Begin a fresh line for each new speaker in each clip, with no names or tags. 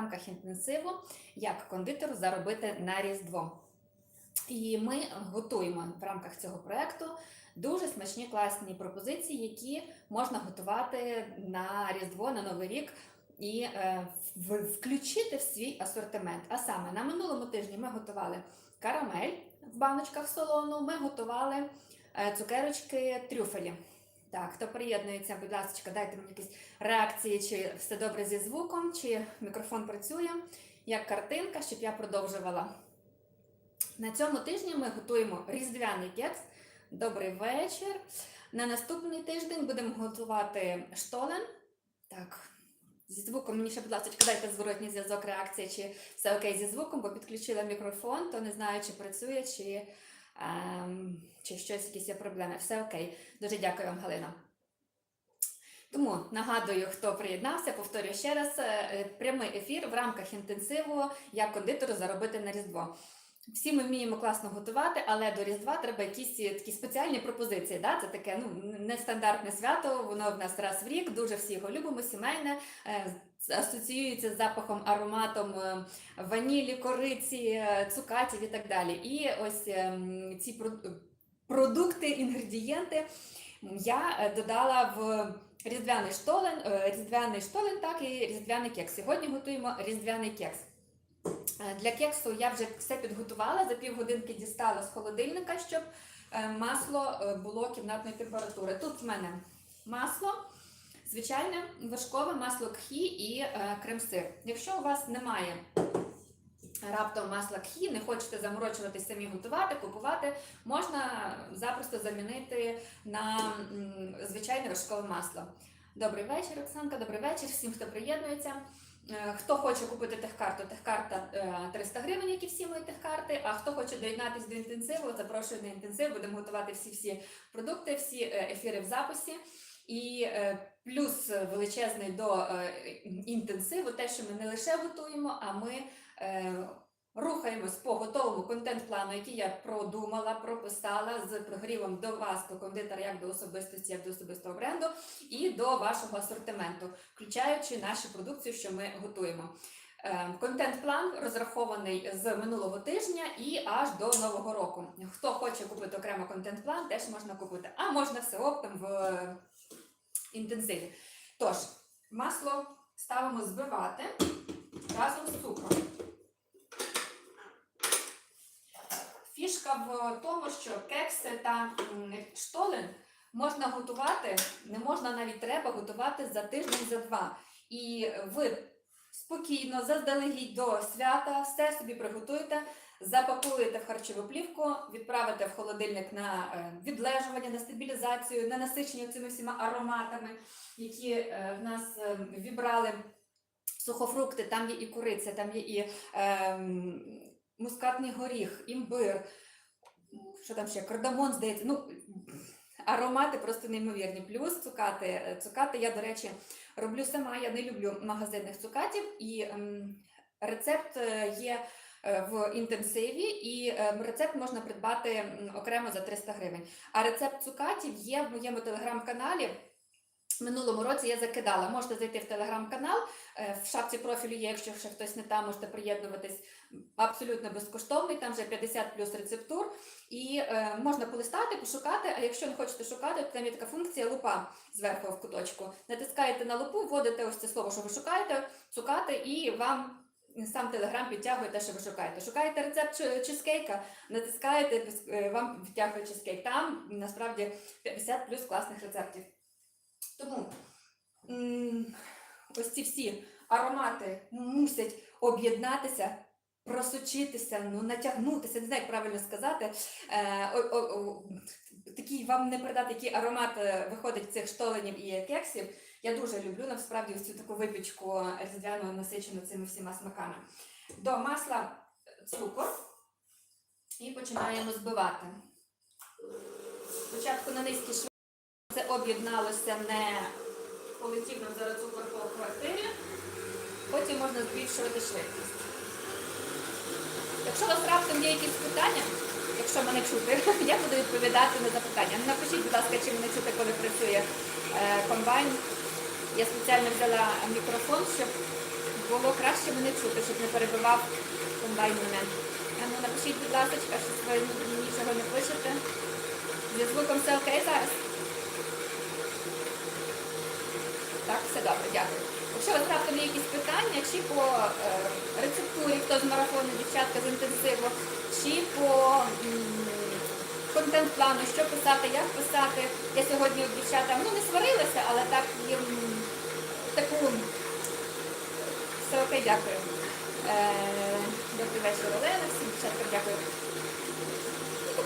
рамках інтенсиву як кондитеру заробити на Різдво. І ми готуємо в рамках цього проекту дуже смачні класні пропозиції, які можна готувати на Різдво, на Новий рік і е, включити в свій асортимент. А саме на минулому тижні ми готували карамель в баночках солону, ми готували е, цукерочки трюфелі. Так, хто приєднується, будь ласка, дайте мені якісь реакції, чи все добре зі звуком, чи мікрофон працює, як картинка, щоб я продовжувала. На цьому тижні ми готуємо різдвяний кекс. Добрий вечір. На наступний тиждень будемо готувати штолен. Так, зі звуком мені ще, будь ласка, дайте зворотній зв'язок, реакція, чи все окей зі звуком, бо підключила мікрофон, то не знаю, чи працює, чи, чи щось, якісь є проблеми. Все окей. Дуже дякую вам, Галина. Тому нагадую, хто приєднався, повторюю ще раз, е, прямий ефір в рамках інтенсиву як кондитеру заробити на Різдво. Всі ми вміємо класно готувати, але до Різдва треба якісь е, такі спеціальні пропозиції. Да? Це таке ну, нестандартне свято, воно в нас раз в рік, дуже всі його любимо, сімейне, е, асоціюється з запахом, ароматом е, ванілі, кориці, цукатів і так далі. І ось ці про- продукти, інгредієнти я додала в різдвяний штолен, різдвяний штолен, так і різдвяний кекс. Сьогодні готуємо різдвяний кекс. Е, Для кексу я вже все підготувала, за півгодинки дістала з холодильника, щоб е, масло е, було кімнатної температури. Тут в мене масло, звичайне вершкове масло кхі і крем-сир. Якщо у вас немає раптом масла кхі, не хочете заморочуватись самі готувати, купувати, можна запросто замінити на звичайне вершкове масло. Добрий вечір, Оксанка, добрий вечір всім, хто приєднується. Е, Хто хоче купити техкарту, техкарта е, 300 гривень, як і всі мої техкарти. А хто хоче доєднатися до інтенсиву, запрошую на інтенсив. Будемо готувати всі-всі продукти, всі е, ефіри в записі. І е, плюс величезний до е, інтенсиву, те, що ми не лише готуємо, а ми е, рухаємось по готовому контент-плану, який я продумала, прописала з прогрівом до вас, до кондитера, як до особистості, як до особистого бренду, і до вашого асортименту, включаючи нашу продукцію, що ми готуємо. Е, Контент-план розрахований з минулого тижня і аж до нового року. Хто хоче купити окремо контент-план, теж можна купити, а можна все оптом в інтенсиві. Тож, масло ставимо збивати разом з цукром. Фішка в тому, що кекси та штолен можна готувати, не можна навіть треба готувати за тиждень, за два. І ви спокійно, заздалегідь до свята, все собі приготуєте, запакуєте в харчову плівку, відправите в холодильник на е, відлежування, на стабілізацію, на насичення цими всіма ароматами, які е, в нас е, вібрали сухофрукти, там є і куриця, там є і ем, мускатний горіх, імбир, що там ще, кардамон, здається. Ну, аромати просто неймовірні. Плюс цукати. Е, Цукати я, до речі, роблю сама. Я не люблю магазинних цукатів, і ем, рецепт е, є е, в інтенсиві, і ем, рецепт можна придбати окремо за 300 гривень. А рецепт цукатів є в моєму телеграм-каналі. Минулому році я закидала. Можете зайти в телеграм-канал. е, В шапці профілю є, якщо ще хтось не там, можете приєднуватись абсолютно безкоштовний. Там вже 50 плюс рецептур. І е, можна полистати, пошукати. А якщо не хочете шукати, то там є така функція лупа зверху в куточку. Натискаєте на лупу, вводите ось це слово, що ви шукаєте, цукати, і вам сам телеграм підтягує те, що ви шукаєте. Шукаєте рецепт чи- чизкейка, натискаєте, е, вам підтягує чизкейк. Там насправді 50 плюс класних рецептів. Тому ось ці всі аромати мусять об'єднатися, просочитися, ну, натягнутися, не знаю, як правильно сказати. Е, такий вам не передати, який аромат е, виходить цих штоленів і кексів. Я дуже люблю насправді ось цю таку випічку різдвяну насичену цими всіма смаками. До масла цукор і починаємо збивати. Спочатку на низькій швидкості це об'єдналося, не полетів нам зараз цукор по квартирі. Потім можна збільшувати швидкість. Якщо у вас раптом є якісь питання, якщо мене чути, я буду відповідати на запитання. Напишіть, будь ласка, чи мене чути, коли працює е, комбайн. Я спеціально взяла мікрофон, щоб було краще мене чути, щоб не перебивав комбайн мене. Ну напишіть, будь ласка, що ви нічого не пишете. Зі звуком все окей зараз? Так, все добре, дякую. Якщо у вас є якісь питання, чи по е, рецептурі, хто з марафону, дівчатка з інтенсиву, чи по контент-плану, що писати, як писати. Я сьогодні у дівчата ну не сварилася, але так їм таку все окей, дякую. Е, добрий вечір, Олена, всім дівчаткам дякую.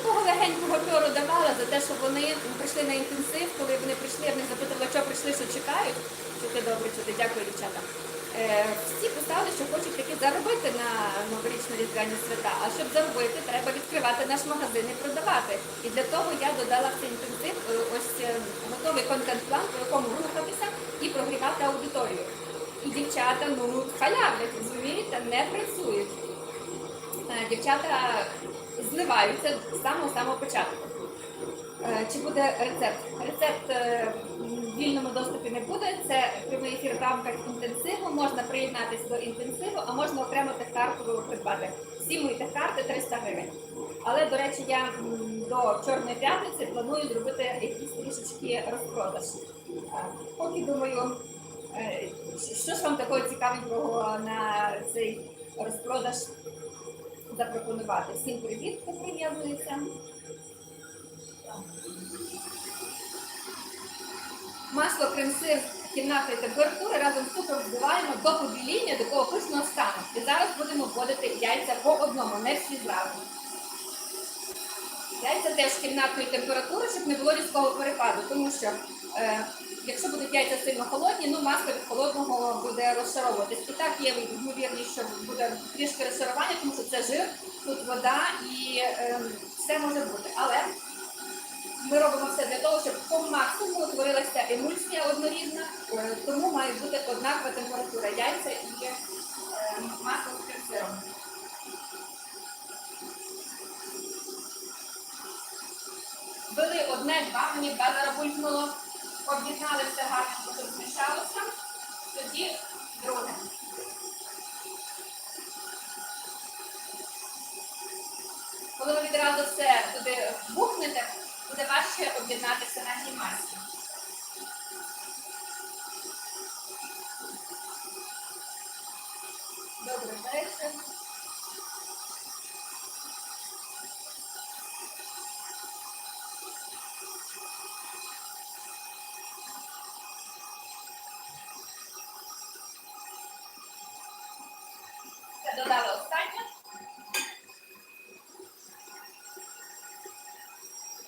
Такого легенького пьору давала за те, що вони прийшли на інтенсив, коли вони прийшли, я в них запитувала, що прийшли, що чекають. Чути добре, чути, дякую, дівчата. Е, всі писали, що хочуть таки заробити на новорічні різдвяні свята. А щоб заробити, треба відкривати наш магазин і продавати. І для того я додала в цей інтенсив е, ось е, готовий контент-план, по якому рухатися і прогрівати аудиторію. І дівчата ну халявлять, розумієте, не працюють. Е, Дівчата зливаються з самого самого початку. Е, Чи буде рецепт? Рецепт е, в вільному доступі не буде. Це прямий ефір в рамках інтенсиву. Можна приєднатися до інтенсиву, а можна окремо техкарту придбати. Всі мої техкарти 300 гривень. Але, до речі, я до Чорної п'ятниці планую зробити якісь трішечки розпродаж. Е, Поки думаю, що ж вам такого цікавенького на цей розпродаж запропонувати. Всім привіт, хто приєднується. Масло крем-сир кімнатної температури разом з цукром збиваємо до побіління, до такого пишного стану. І зараз будемо вводити яйця по одному, не всі зразу. Яйця теж кімнатної температури, щоб не було різкого перепаду, тому що е, якщо будуть яйця сильно холодні, ну масло від холодного буде розшаровуватись. І так є ймовірність, що буде трішки розшарування, тому що це жир, тут вода і е, все може бути. Але ми робимо все для того, щоб по максимуму утворилася емульсія однорідна, е, тому має бути однакова температура яйця і е, масло з крем-сиром. Ввели одне-два, мені базара булькнуло, об'єднали все гарно, щоб змішалося, тоді друге. Коли ви відразу все туди бухнете, буде важче об'єднатися на цій масі. Добрий вечір. Додали останнє.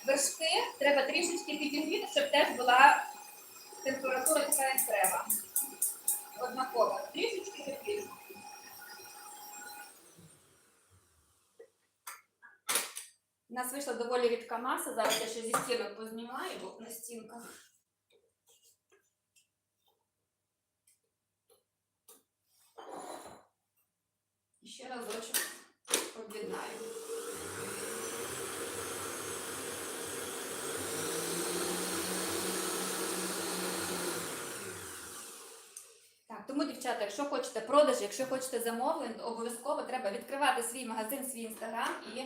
Вершки треба трішечки підігріти, щоб теж була температура така, як треба. Однакова. Трішечки підігріти. У нас вийшла доволі рідка маса. Зараз я ще зі стінок познімаю, бо на стінках. І ще разочок об'єднаю. Так, тому, дівчата, якщо хочете продажі, якщо хочете замовлень, обов'язково треба відкривати свій магазин, свій інстаграм і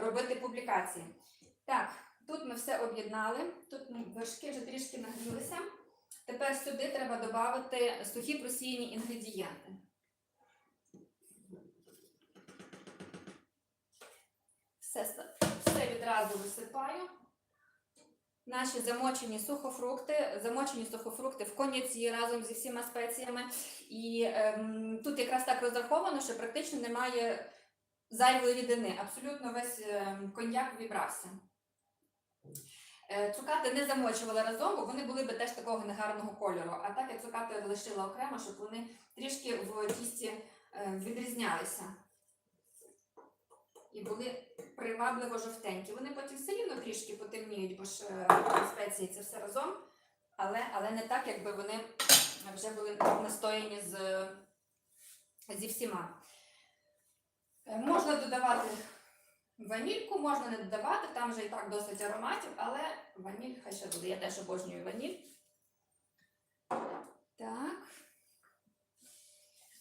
робити публікації. Так, тут ми все об'єднали, тут вершки вже трішки нагрілися. Тепер сюди треба додати сухі просіяні інгредієнти. Все, все відразу висипаю. Наші замочені сухофрукти, замочені сухофрукти в коньяці разом зі всіма спеціями. І ем, тут якраз так розраховано, що практично немає зайвої рідини. Абсолютно весь ем, коньяк вібрався. Е, Цукати не замочувала разом, бо вони були би теж такого негарного кольору. А так я цукати лишила окремо, щоб вони трішки в тісті е, відрізнялися. І були привабливо жовтенькі. Вони потім все рівно трішки потемніють, бо ж е, спеції це все разом, але, але не так, якби вони вже були настояні з, зі всіма. Е, Можна додавати ванільку, можна не додавати, там вже і так досить ароматів, але ваніль хай ще буде. Я теж обожнюю ваніль. Так.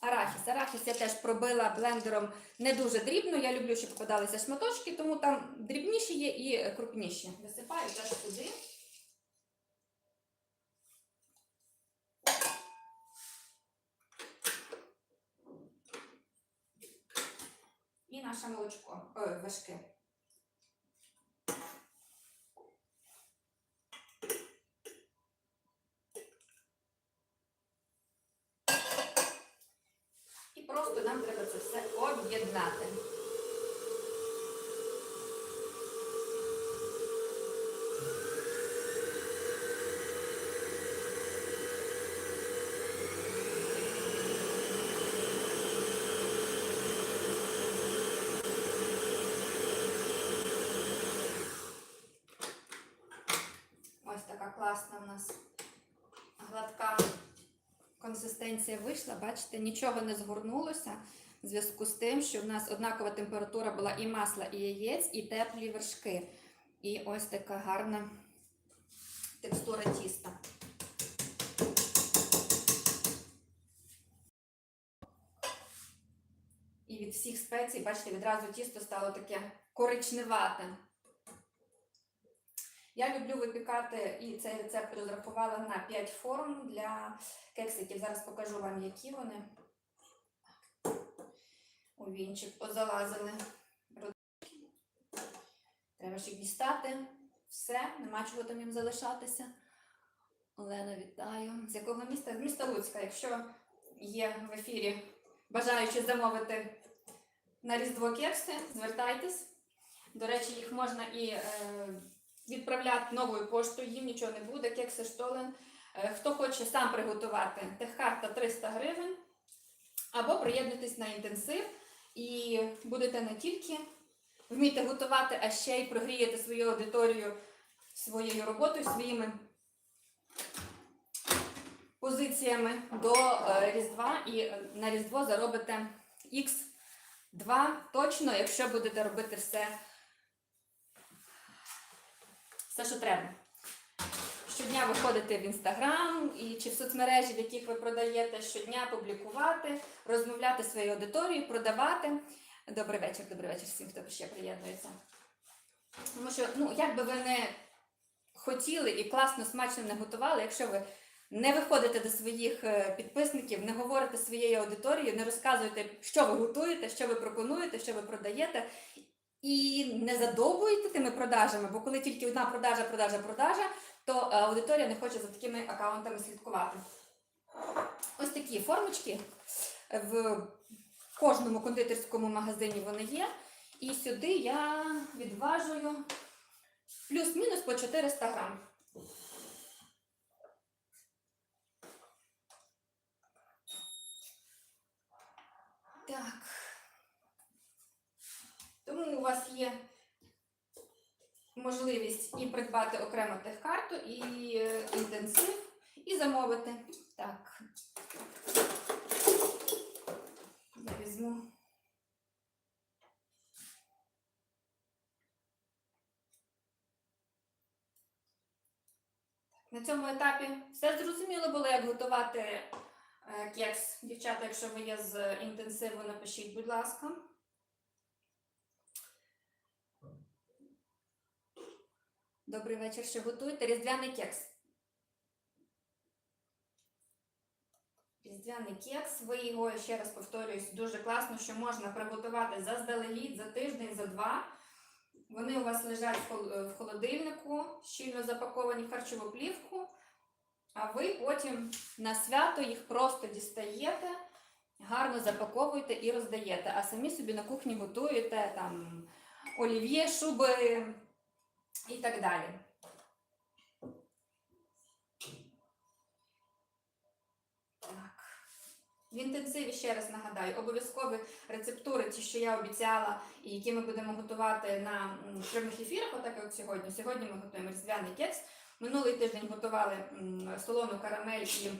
Арахіс. Арахіс я теж пробила блендером не дуже дрібно. Я люблю, щоб попадалися шматочки, тому там дрібніші є і крупніші. Висипаю теж туди. І наше молочко, ой, важке. І просто нам треба це все об'єднати. Ось така класна в нас гладка консистенція вийшла. Бачите, нічого не згорнулося в зв'язку з тим, що в нас однакова температура була і масла, і яєць, і теплі вершки. І ось така гарна текстура тіста. І від всіх спецій, бачите, відразу тісто стало таке коричневате. Я люблю випікати і цей рецепт розрахувала на 5 форм для кексиків. Зараз покажу вам, які вони. У вінчик позалазили. Треба їх дістати. Все, нема чого там їм залишатися. Олена, вітаю. З якого міста? З міста Луцька. Якщо є в ефірі бажаючи замовити на Різдво кекси, звертайтесь. До речі, їх можна і е, відправляти новою поштою, їм нічого не буде, кекси штолен. Е, Хто хоче сам приготувати, техкарта 300 гривень. Або приєднуйтесь на інтенсив і будете не тільки вміти готувати, а ще й прогрієте свою аудиторію своєю роботою, своїми позиціями до е, Різдва і е, на Різдво заробите Х2 точно, якщо будете робити все, все, що треба. Щодня виходити в інстаграм і чи в соцмережі, в яких ви продаєте, щодня публікувати, розмовляти своєю аудиторією, продавати. Добрий вечір, добрий вечір всім, хто ще приєднується. Тому що, ну, як би ви не хотіли і класно, смачно не готували, якщо ви не виходите до своїх е, підписників, не говорите своєю аудиторією, не розказуєте, що ви готуєте, що ви пропонуєте, що ви продаєте, і не задовбуєте тими продажами, бо коли тільки одна продажа, продажа, продажа, то е, аудиторія не хоче за такими аккаунтами слідкувати. Ось такі формочки в кожному кондитерському магазині вони є. І сюди я відважую плюс-мінус по 400 грам. Так. Тому у вас є можливість і придбати окремо техкарту, і е, інтенсив, і замовити. Так. Я візьму. На цьому етапі все зрозуміло було, як готувати е, кекс. Дівчата, якщо ви є з інтенсиву, напишіть, будь ласка. Добрий вечір, що готуєте? Різдвяний кекс. Різдвяний кекс. Ви його, ще раз повторююсь, дуже класно, що можна приготувати заздалегідь, за тиждень, за два. Вони у вас лежать в холодильнику, щільно запаковані в харчову плівку, а ви потім на свято їх просто дістаєте, гарно запаковуєте і роздаєте. А самі собі на кухні готуєте там олів'є, шуби і так далі. Так. В інтенсиві ще раз нагадаю, обов'язкові рецептури, ті, що я обіцяла, і які ми будемо готувати на прямих ефірах, отак як сьогодні. Сьогодні ми готуємо різдвяний кекс. Минулий тиждень готували солону карамель і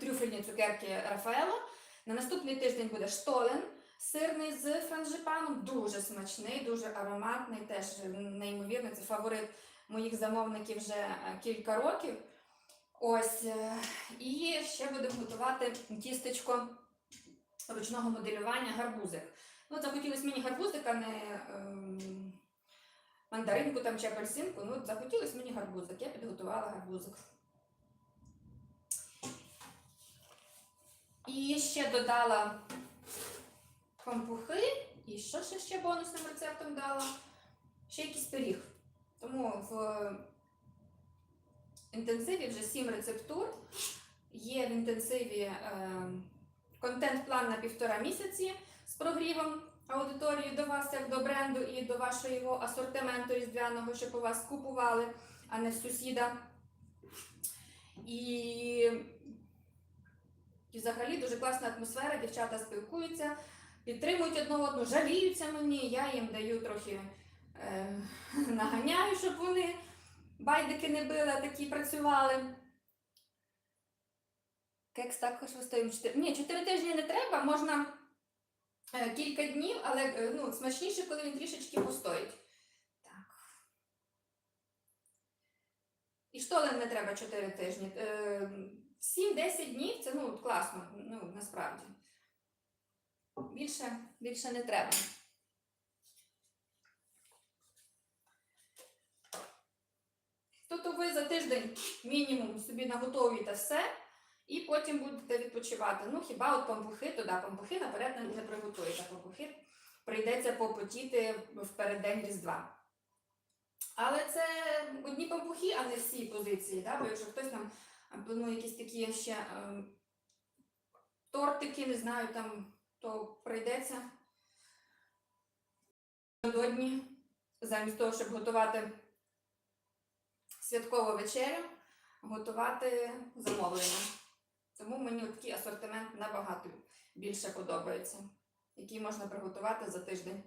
трюфельні цукерки Рафаело. На наступний тиждень буде штолен сирний з франжипаном. Дуже смачний, дуже ароматний, теж неймовірний. Це фаворит моїх замовників вже е, кілька років. Ось. е, І ще будемо готувати тістечко ручного моделювання гарбузик. Ну, захотілося мені гарбузик, а не ем, мандаринку там чи апельсинку. Ну, захотілося мені гарбузик. Я підготувала гарбузик. І ще додала пампухи. І що ще, ще бонусним рецептом дала? Ще якийсь пиріг. Тому в інтенсиві вже 7 рецептур. Є в інтенсиві е, контент-план на півтора місяці з прогрівом аудиторії до вас, як до бренду і до вашого асортименту різдвяного, щоб у вас купували, а не сусіда. І, і взагалі дуже класна атмосфера, дівчата спілкуються, підтримують одну одну, жаліються мені, я їм даю трохи е, наганяю, щоб вони байдики не били, а такі працювали. Кекс також вистоїмо 4. Ні, 4 тижні не треба, можна е, кілька днів, але е, ну, смачніше, коли він трішечки постоїть. І штолен не треба 4 тижні. Е, 7-10 днів це ну, класно, ну, насправді. Більше, більше не треба. Тобто ви за тиждень мінімум собі наготовуєте все, і потім будете відпочивати. Ну, хіба от пампухи, то да, пампухи наперед не, приготуєте. Пампухи прийдеться попотіти в переддень Різдва. Але це одні пампухи, а не всі позиції. Да? Бо якщо хтось там планує якісь такі ще е, тортики, не знаю, там, то прийдеться напередодні, замість того, щоб готувати святкову вечерю, готувати замовлення. Тому мені такий асортимент набагато більше подобається, який можна приготувати за тиждень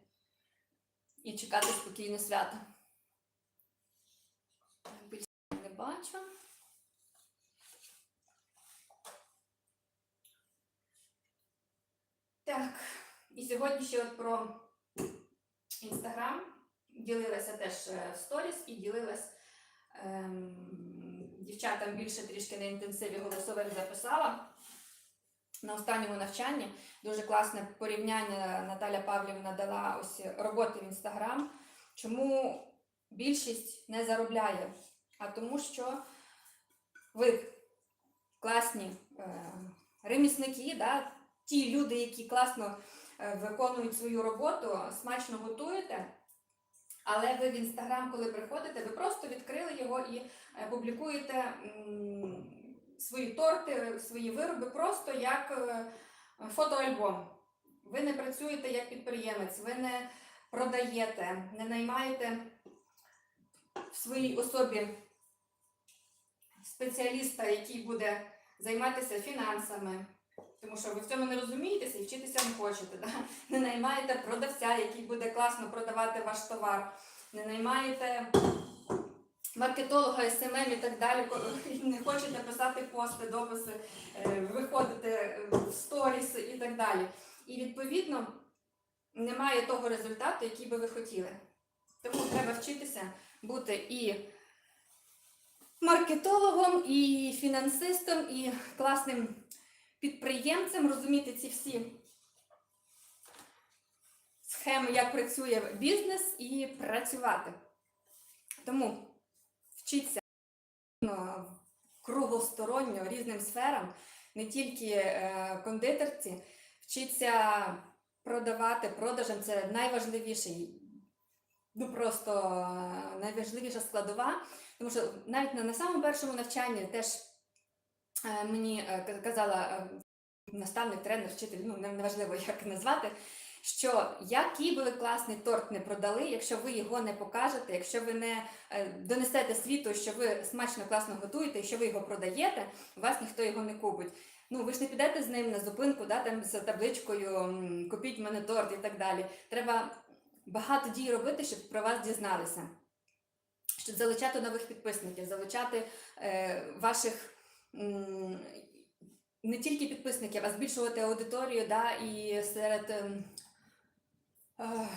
і чекати спокійне свято. Більше не бачу. Так, і сьогодні ще от про інстаграм. Ділилася теж е, в сторіс і ділилась ем, дівчатам більше трішки на інтенсиві голосових записала. На останньому навчанні дуже класне порівняння Наталя Павлівна дала ось роботи в інстаграм. Чому більшість не заробляє? А тому, що ви класні е, ремісники, да? Ті люди, які класно е, виконують свою роботу, смачно готуєте. Але ви в інстаграм, коли приходите, ви просто відкрили його і е, публікуєте свої торти, свої вироби просто як е, фотоальбом. Ви не працюєте як підприємець, ви не продаєте, не наймаєте в своїй особі спеціаліста, який буде займатися фінансами. Тому що ви в цьому не розумієтеся і вчитися не хочете. Да? Не наймаєте продавця, який буде класно продавати ваш товар, не наймаєте маркетолога, СММ і так далі, не хочете писати пости, дописи, е, виходити в сторіс і так далі. І відповідно немає того результату, який би ви хотіли. Тому треба вчитися бути і маркетологом, і фінансистом, і класним підприємцем, розуміти ці всі схеми, як працює бізнес, і працювати. Тому вчіться ну, кругосторонньо різним сферам, не тільки е, кондитерці, вчіться продавати продажем це найважливіший, ну просто е, найважливіша складова. Тому що навіть на, на самому першому навчанні теж мені е, казала е, наставник, тренер, вчитель, ну неважливо як назвати, що який би ви класний торт не продали, якщо ви його не покажете, якщо ви не е, донесете світу, що ви смачно класно готуєте, і що ви його продаєте, вас ніхто його не купить. Ну, ви ж не підете з ним на зупинку, да, там з табличкою купіть мене торт і так далі. Треба багато дій робити, щоб про вас дізналися. Щоб залучати нових підписників, залучати е, ваших не тільки підписників, а збільшувати аудиторію, да, і серед ем, е,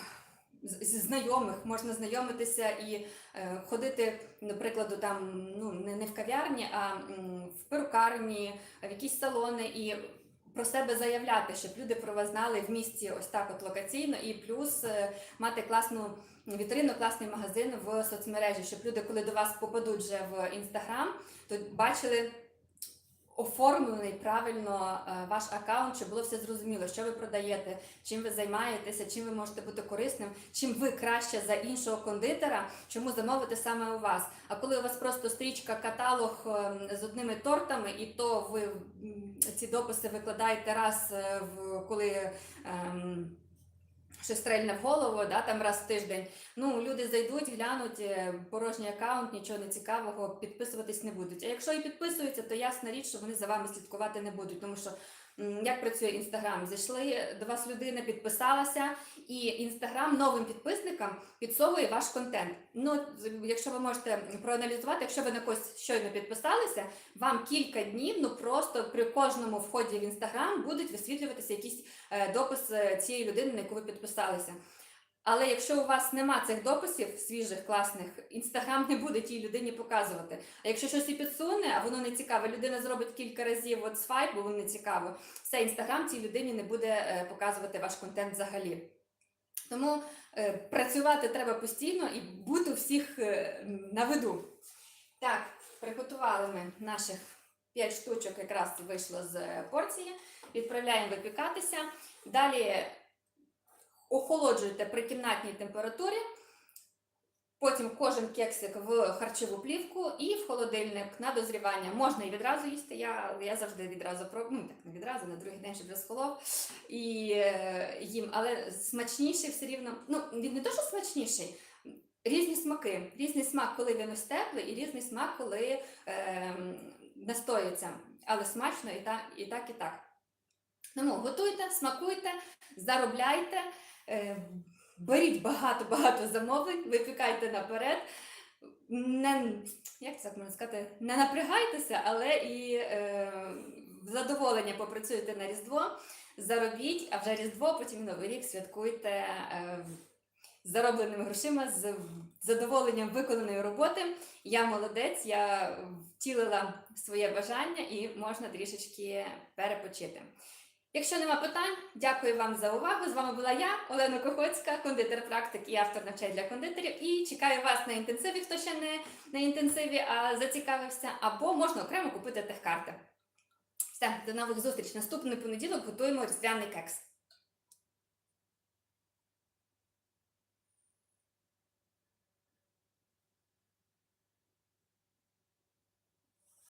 зі знайомих, можна знайомитися і е, ходити, наприклад, там ну не, не в кав'ярні, а м, в перукарні, в якісь салони і про себе заявляти, щоб люди про вас знали в місті ось так от локаційно, і плюс е, мати класну вітрину, класний магазин в соцмережі, щоб люди, коли до вас попадуть вже в інстаграм, то бачили оформлений правильно е, ваш аккаунт, щоб було все зрозуміло, що ви продаєте, чим ви займаєтеся, чим ви можете бути корисним, чим ви краще за іншого кондитера, чому замовити саме у вас. А коли у вас просто стрічка, каталог е, з одними тортами, і то ви ці дописи викладаєте раз е, в коли. ем, Щось стрельне в голову, да, там раз в тиждень. Ну, люди зайдуть, глянуть е, порожній аккаунт, нічого не цікавого, підписуватись не будуть. А якщо і підписуються, то ясна річ, що вони за вами слідкувати не будуть. Тому що як працює інстаграм? Зайшли до вас людина, підписалася, і інстаграм новим підписникам підсовує ваш контент. Ну, якщо ви можете проаналізувати, якщо ви на когось щойно підписалися, вам кілька днів, ну просто при кожному вході в інстаграм будуть висвітлюватися якісь е, допис е, цієї людини, на яку ви підписалися. Але якщо у вас нема цих дописів свіжих, класних, інстаграм не буде тій людині показувати. А якщо щось і підсуне, а воно не цікаве, людина зробить кілька разів от свайп, бо воно не цікаво, все інстаграм цій людині не буде е, показувати ваш контент взагалі. Тому е, працювати треба постійно і бути всіх е, на виду. Так, приготували ми наших 5 штучок, якраз вийшло з е, порції. Відправляємо випікатися. Далі охолоджуєте при кімнатній температурі. Потім кожен кексик в харчову плівку і в холодильник на дозрівання. Можна і відразу їсти. Я, я завжди відразу пробую, ну так не відразу, на другий день, щоб розхолов і е, їм. Але смачніший все рівно. Ну, він не то, що смачніший. Різні смаки. Різний смак, коли він ось теплий, і різний смак, коли е, настоюється. Але смачно і так, і так, і так. Тому готуйте, смакуйте, заробляйте, беріть багато-багато замовлень, випікайте наперед. Не, як це можна сказати, не напрягайтеся, але і е, в задоволення попрацюйте на Різдво, заробіть, а вже Різдво, потім Новий рік святкуйте е, заробленими грошима, з задоволенням виконаної роботи. Я молодець, я втілила своє бажання і можна трішечки перепочити. Якщо нема питань, дякую вам за увагу. З вами була я, Олена Кохоцька, кондитер практик і автор навчань для кондитерів. І чекаю вас на інтенсиві, хто ще не на інтенсиві а зацікавився, або можна окремо купити техкарти. Все, до нових зустріч. Наступний понеділок готуємо різдвяний кекс.